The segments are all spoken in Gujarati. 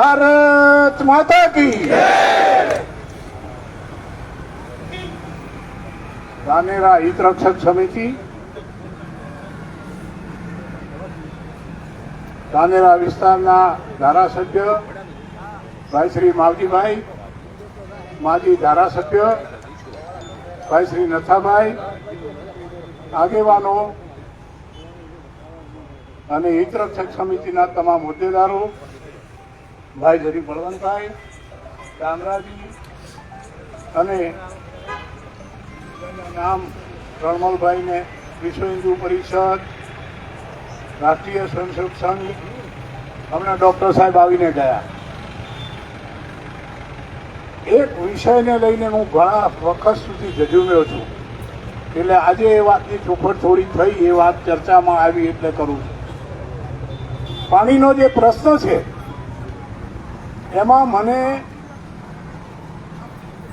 ભારત માતા કી ધાનેરા હિતરક્ષક સમિતિ. ધાનેરા વિસ્તારના ધારાસભ્ય ભાઈ શ્રી માવજીભાઈ, માજી ધારાસભ્ય ભાઈ શ્રી નથાભાઈ, આગેવાનો અને હિતરક્ષક સમિતિના તમામ હોદ્દેદારો ભાઈ જરી બળવંતભાઈ કામરાજી અને નામ રણમલભાઈને વિશ્વ હિન્દુ પરિષદ, રાષ્ટ્રીય સ્વયંસેવક સંઘ, હમણાં ડોક્ટર સાહેબ આવીને ગયા. એક વિષયને લઈને હું ઘણા વખત સુધી જજુમ્યો છું. એટલે આજે એ વાતની ચોખવટ થોડી થઈ, એ વાત ચર્ચામાં આવી એટલે કરું છું. પાણીનો જે પ્રશ્ન છે એમાં મને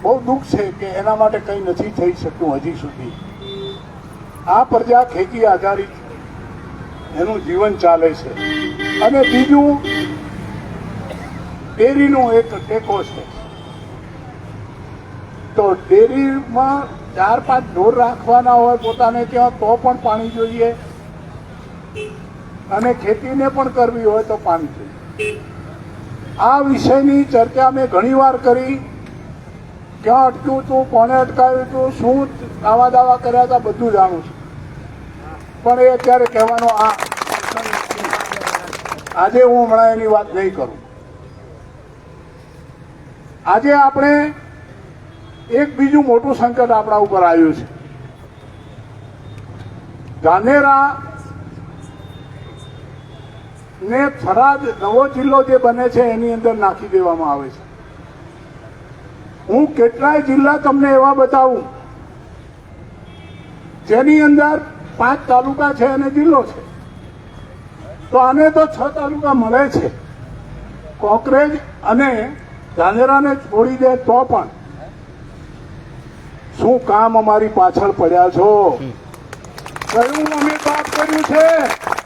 બહુ દુઃખ છે કે એના માટે કંઈ નથી થઈ શક્યું હજી સુધી. આ પ્રજા ખેતી આધારિત એનું જીવન ચાલે છે. અને બીજું, ડેરીનો એક ટેકો છે. તો ડેરીમાં ચાર પાંચ ઢોર રાખવાના હોય પોતાને ત્યાં તો પણ પાણી જોઈએ અને ખેતીને પણ કરવી હોય તો પાણી જોઈએ. આ વિષયની ચર્ચા મેં ઘણીવાર કરી. ક્યાં અટક્યું હતું કોને અટકાવ્યું હતું શું દાવા દાવા કર્યા હતા, બધું જાણું છું. પણ એ અત્યારે કહેવાનો આ આજે હું હમણાં એની વાત નહીં કરું. આજે આપણે એક બીજું મોટું સંકટ આપણા ઉપર આવ્યું છે. ધાનેરા ને થરાદ નવો જિલ્લો જે બને છે એની અંદર નાખી દેવામાં આવે છે. હું કેટલાય જિલ્લા તમને એવા બતાવું જેની અંદર પાંચ તાલુકા છે અને જિલ્લો છે. તો આને તો છ તાલુકા મળે છે. કોકરેજ અને ધાનેરાને છોડી દે તો પણ. શું કામ અમારી પાછળ પડ્યા છો? કયું અમે પાપ કર્યું છે?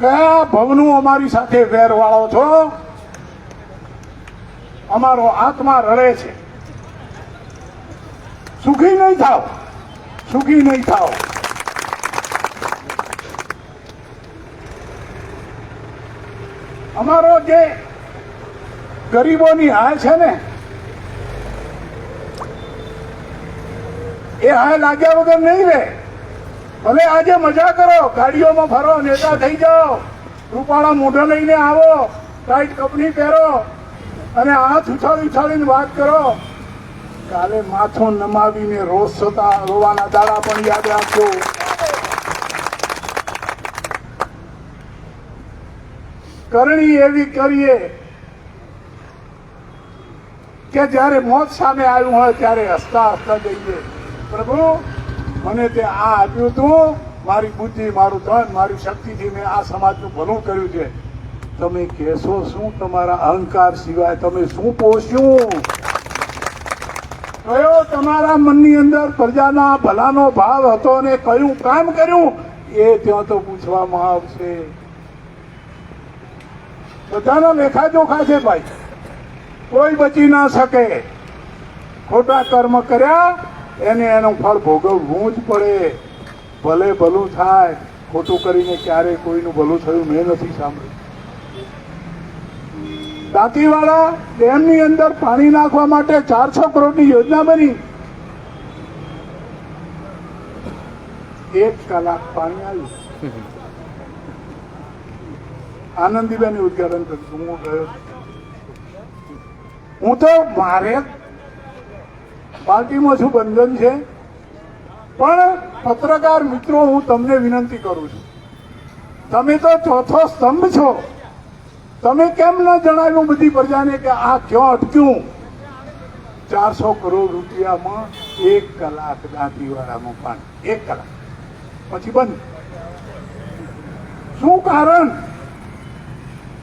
કયા ભવનું અમારી સાથે વેર વાળો છો? અમારો આત્મા રડે છે. સુખી નહીં થાવ. સુખી નહીં થાવ. અમારો જે ગરીબોની હાય છે ને, એ હાય લાગ્યા વગર નહીં રહે. ભલે આજે મજા કરો, ગાડીઓમાં ફરો, નેતા થઈ જાઓ. રૂપાળા મોઢો લઈને આવો, ટાઈટ કપની પહેરો, અને હાથ ઉછાળી ઉછાળીને વાત કરો. કાલે માથું નમાવીને રોજ થતા રોવાના દાડા પણ યાદ રાખજો. કરણી એવી કરીએ કે જ્યારે મોત સામે આવ્યું હોય ત્યારે હસતા હસતા જઈએ. પ્રભુ મને તે આ આપ્યું તું, મારી બુદ્ધિ, મારું ધન, મારી શક્તિથી મેં આ સમાજનું ભલું કર્યું છે. તમે કહેશો શું તમારા અહંકાર સિવાય તમે શું પોષ્યું કયો તમારા મનની અંદર પ્રજાના ભલાનો ભાવ હતો અને કયું કામ કર્યું? એ ત્યાં તો પૂછવામાં આવશે. બધાના લેખાજોખા છે ભાઈ. કોઈ બચી ના શકે. ખોટા કર્મ કર્યા એને એનું ફળ ભોગવવું જ પડે. ભલે ભલું થાય, ખોટું કરીને ક્યારે કોઈનું ભલું થયું મેં નથી સાંભળ્યું. દાંતીવાડા ડેમની અંદર પાણી નાખવા માટે ચારસો કરોડની યોજના બની. એક કલાક પાણી આવ્યું. આનંદીબેન ઉદઘાટન કર્યું. હું ગયો. હું તો મારે પાર્ટીમાં શું બંધન છે? પણ પત્રકાર મિત્રો, હું તમને વિનંતી કરું છું. તમે તો ચોથો સ્તંભ છો. તમે કેમ ન જણાવ્યું બધી પ્રજાને કે આ ક્યાં અટક્યું? ચારસો કરોડ રૂપિયામાં એક કલાક દાંતીવાડામાં પાણી. એક કલાક. પછી બંધ. શું કારણ?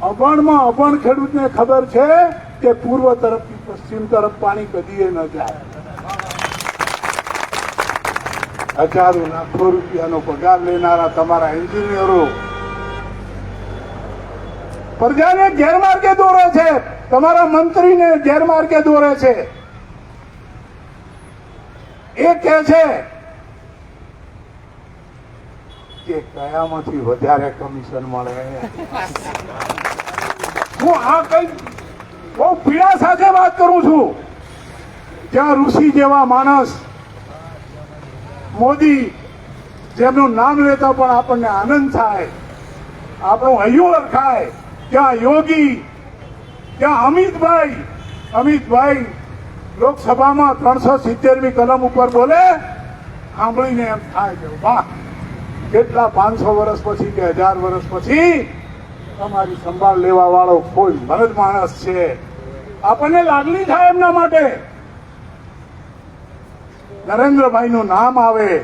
અભણમાં અભણ ખેડૂતને ખબર છે કે પૂર્વ તરફથી પશ્ચિમ તરફ પાણી કદીએ ન જાય. હજારો લાખો રૂપિયાનો પગાર લેનારા તમારા એન્જિનિયરો. પ્રજાને ગેરમાર્ગે દોરે છે. તમારા મંત્રીને ગેરમાર્ગે દોરે છે. એ કહે છે કે કયામાંથી વધારે કમિશન મળે? હું આ કઈ બહુ પીડા સાથે વાત કરું છું. જ્યાં ઋષિ જેવા માણસ મોદી, જેમનું નામ લેતા પણ આપણને આનંદ થાય. આપણું હૈયું ખાય ત્યાં યોગી ત્યાં અમિતભાઈ? અમિતભાઈ, લોકસભામાં ત્રણસો સિત્તેરમી કલમ ઉપર બોલે, સાંભળીને એમ થાય કે વાહ, કેટલા પાંચસો વર્ષ પછી કે હજાર વર્ષ પછી તમારી સંભાળ લેવા વાળો કોઈ મરદ માણસ છે. આપણને લાગણી થાય એમના માટે. નરેન્દ્રભાઈ નું નામ આવે,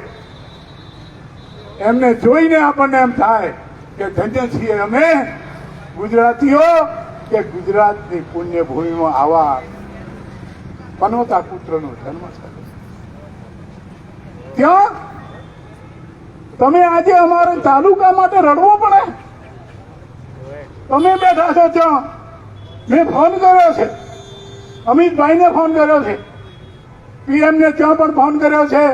એમને જોઈને આપણને એમ થાય કે ધન્ય છીએ અમે ગુજરાતીઓ કે ગુજરાતની પુણ્ય ભૂમિમાં આવા પનોતા પુત્રનો જન્મ છે ત્યાં તમે આજે અમારે તાલુકા માટે રડવો પડે. તમે બેઠા છો ત્યાં. મેં ફોન કર્યો છે. અમિતભાઈને ફોન કર્યો છે. પીએમ ને ત્યાં પણ ફોન કર્યો છે?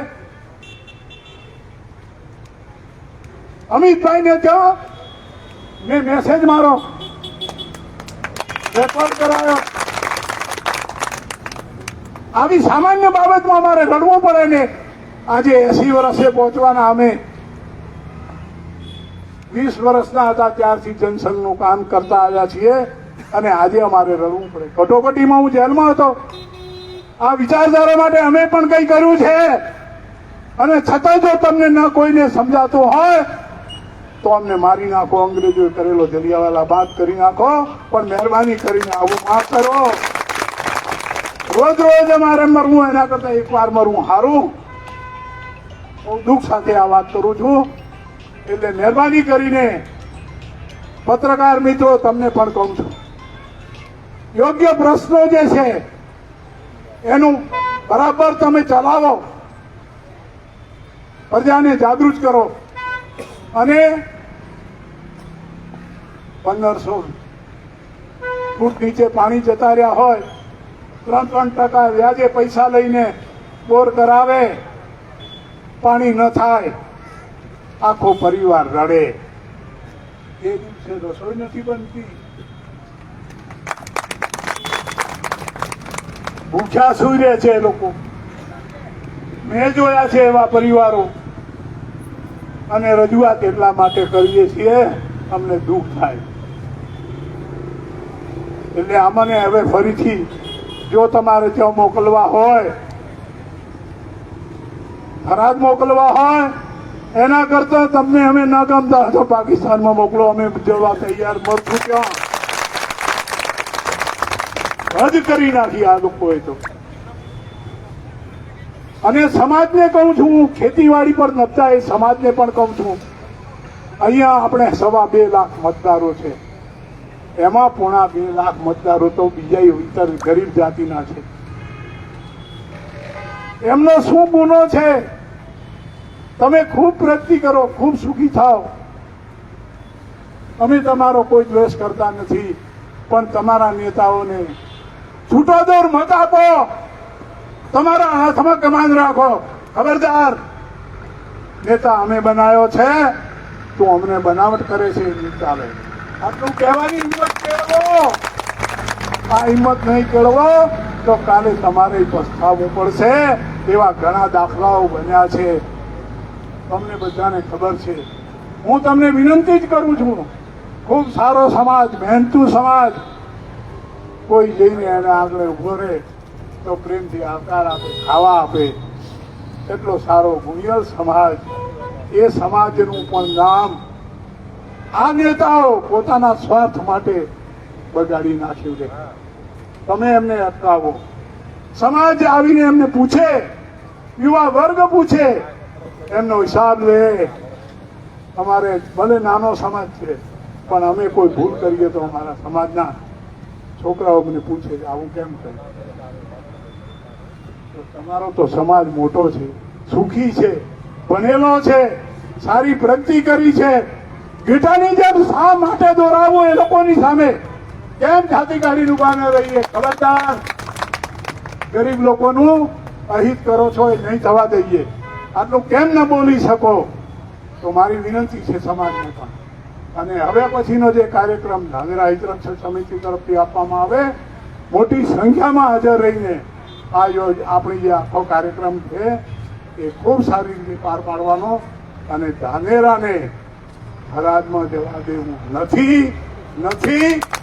અમિતભાઈ ને ત્યાં મેં મેસેજ મારો. રેકોર્ડ કરાયો. આવી સામાન્ય બાબતમાં અમારે રડવું પડે ને આજે એસી વર્ષે પહોંચવાના અમે. વીસ વર્ષના હતા ત્યારથી જનસંઘનું કામ કરતા આવ્યા છીએ અને આજે અમારે રડવું પડે. કટોકટીમાં હું જેલમાં હતો. આ વિચારધારા માટે અમે પણ કંઈ કર્યું છે? અને છતાં જો તમને ન કોઈને સમજાતું હોય, તો અમને મારી નાખો, અંગ્રેજોએ કરેલો જલિયાવાલા બાદ કરી નાખો, પણ મહેરબાની કરીને આવું માફ કરો. રોજ રોજ અમારે મરવું, એના કરતા એકવાર મરવું સારું હું દુઃખ સાથે આ વાત કરું છું. એટલે મહેરબાની કરીને પત્રકાર મિત્રો, તમને પણ કહું છું. યોગ્ય પ્રશ્નો જે છે એનું બરાબર તમે ચલાવો. પ્રજાને જાગૃત કરો. અને પંદરસો ફૂટ નીચે પાણી જતા રહ્યા હોય ત્રણ ત્રણ ટકા વ્યાજે પૈસા લઈને બોર કરાવે, પાણી ન થાય, આખો પરિવાર રડે. એ દિવસે રસોઈ નથી બનતી. ભૂખ્યા સુઈ રહે છે એ લોકો. મેં જોયા છે એવા પરિવારો. અને રજૂઆત એટલા માટે કરીએ છીએ, અમને દુઃખ થાય. એટલે અમને હવે ફરીથી જો તમારે ત્યાં મોકલવા હોય થરાદ મોકલવા હોય, એના કરતા તમને અમે ન ગમતા તો પાકિસ્તાનમાં મોકલો, અમે જવા તૈયાર મળશું ત્યાં. રદ કરી નાખી આ લોકોએ તો. અને સમાજને કહું છું ખેતીવાડી પર નતા એ સમાજને પણ કહું છું. અહીંયા આપણે સવા બે લાખ મતદારો છે. એમાં પોણા બે લાખ મતદારો તો બીજા ઇતર ગરીબ જાતિના છે. એમનો શું ગુનો છે? તમે ખૂબ પ્રગતિ કરો, ખૂબ સુખી થાઓ. અમે તમારો કોઈ દ્વેષ કરતા નથી, પણ તમારા નેતાઓને છૂટો દોર મત આપો. તમારા હાથમાં કમાન રાખો. ખબરદાર. નેતા અમે બનાવ્યો છે. તું અમને બનાવટ કરે છે ચાલે આટલું કહેવાની હિંમત કેળવો. આ હિંમત નહીં કેળવો તો કાલે તમારે પસ્તાવવું પડશે. એવા ઘણા દાખલાઓ બન્યા છે. તમને બધાને ખબર છે. હું તમને વિનંતી જ કરું છું. ખૂબ સારો સમાજ, મહેનતુ સમાજ. કોઈ જઈને એને આગળ ઊભો રહે તો પ્રેમથી આવકાર આપે, ખાવા આપે. એટલો સારો ગુણિયલ સમાજ. એ સમાજનું પણ નામ આ નેતાઓ પોતાના સ્વાર્થ માટે બગાડી નાખ્યું છે. તમે એમને અટકાવો. સમાજ આવીને એમને પૂછે, યુવા વર્ગ પૂછે, એમનો હિસાબ લે. અમારે ભલે નાનો સમાજ છે, પણ અમે કોઈ ભૂલ કરીએ તો અમારા સમાજના છોકરાઓ મને પૂછે કે આવું કેમ તો તમારો તો સમાજ મોટો છે, સુખી છે, ભણેલો છે, સારી પ્રગતિ કરી છે. ગીટાની જેમ શા માટે દોરાવવું એ લોકોની સામે? કેમ છાતી કાઢીને ઊભા ન રહીએ? ખબરદાર. ગરીબ લોકોનું અહિત કરો છો એ નહીં થવા દઈએ. આટલું કેમ ન બોલી શકો? તો મારી વિનંતી છે સમાજને પણ. અને હવે પછીનો જે કાર્યક્રમ ધાનેરા હિતરક્ષક સમિતિ તરફથી આપવામાં આવે, મોટી સંખ્યામાં હાજર રહીને આ યોજ, આપણી જે આખો કાર્યક્રમ છે, એ ખૂબ સારી રીતે પાર પાડવાનો અને ધાનેરાને હરાજમાં જવા દેવું નથી નથી.